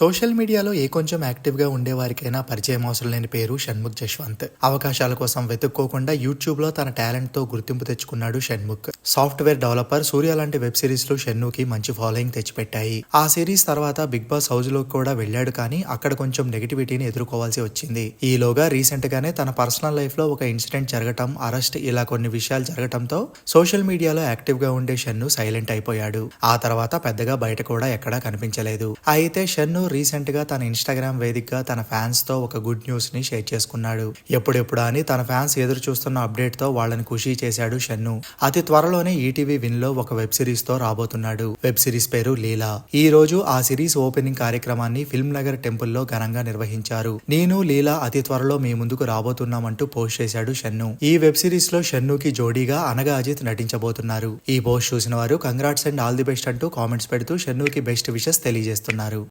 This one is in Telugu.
సోషల్ మీడియాలో ఏ కొంచెం యాక్టివ్గా ఉండే వారికైనా పరిచయం అవసరం లేని పేరు షణ్ముఖ్ జశ్వంత్. అవకాశాల కోసం వెతుక్కోకుండా యూట్యూబ్లో తన టాలెంట్తో గుర్తింపు తెచ్చుకున్నాడు షణ్ముఖ్. సాఫ్ట్వేర్ డెవలపర్ సూర్య లాంటి వెబ్ సిరీస్లు కి మంచి ఫాలోయింగ్ తెచ్చిపెట్టాయి. ఆ సిరీస్ తర్వాత బిగ్ బాస్ హౌస్లో కూడా వెళ్ళాడు కానీ అక్కడ కొంచెం నెగిటివిటీని ఎదుర్కోవాల్సి వచ్చింది. ఈలోగా రీసెంట్ గానే తన పర్సనల్ లైఫ్లో ఒక ఇన్సిడెంట్ జరగటం అరెస్ట్ ఇలా కొన్ని విషయాలు జరగటంతో సోషల్ మీడియాలో యాక్టివ్గా ఉండే షన్ను సైలెంట్ అయిపోయాడు. ఆ తర్వాత పెద్దగా బయట కూడా ఎక్కడా కనిపించలేదు. అయితే షన్ను రీసెంట్గా తన ఇన్స్టాగ్రామ్ వేదికగా తన ఫ్యాన్స్తో ఒక గుడ్ న్యూస్ని షేర్ చేసుకున్నాడు. ఎప్పుడెప్పుడు అని తన ఫ్యాన్స్ ఎదురు చూస్తున్న అప్డేట్తో వాళ్ళని ఖుషీ చేశాడు షన్ను. అతి త్వరలోనే ఈటీవీ విన్లో ఒక వెబ్ సిరీస్తో రాబోతున్నాడు. వెబ్ సిరీస్ పేరు లీలా. ఈ రోజు ఆ సిరీస్ ఓపెనింగ్ కార్యక్రమాన్ని ఫిల్మ్ నగర్ టెంపుల్లో ఘనంగా నిర్వహించారు. నేను లీలా అతి త్వరలో మీ ముందుకు రాబోతున్నామంటూ పోస్ట్ చేశాడు షన్ను. ఈ వెబ్ సిరీస్లో షన్నుకి జోడీగా అనగా అజిత్ నటించబోతున్నారు. ఈ పోస్ట్ చూసిన వారు congrats and all the best అంటూ కామెంట్స్ పెడుతూ షన్నుకి బెస్ట్ విషెస్ తెలియజేస్తున్నారు.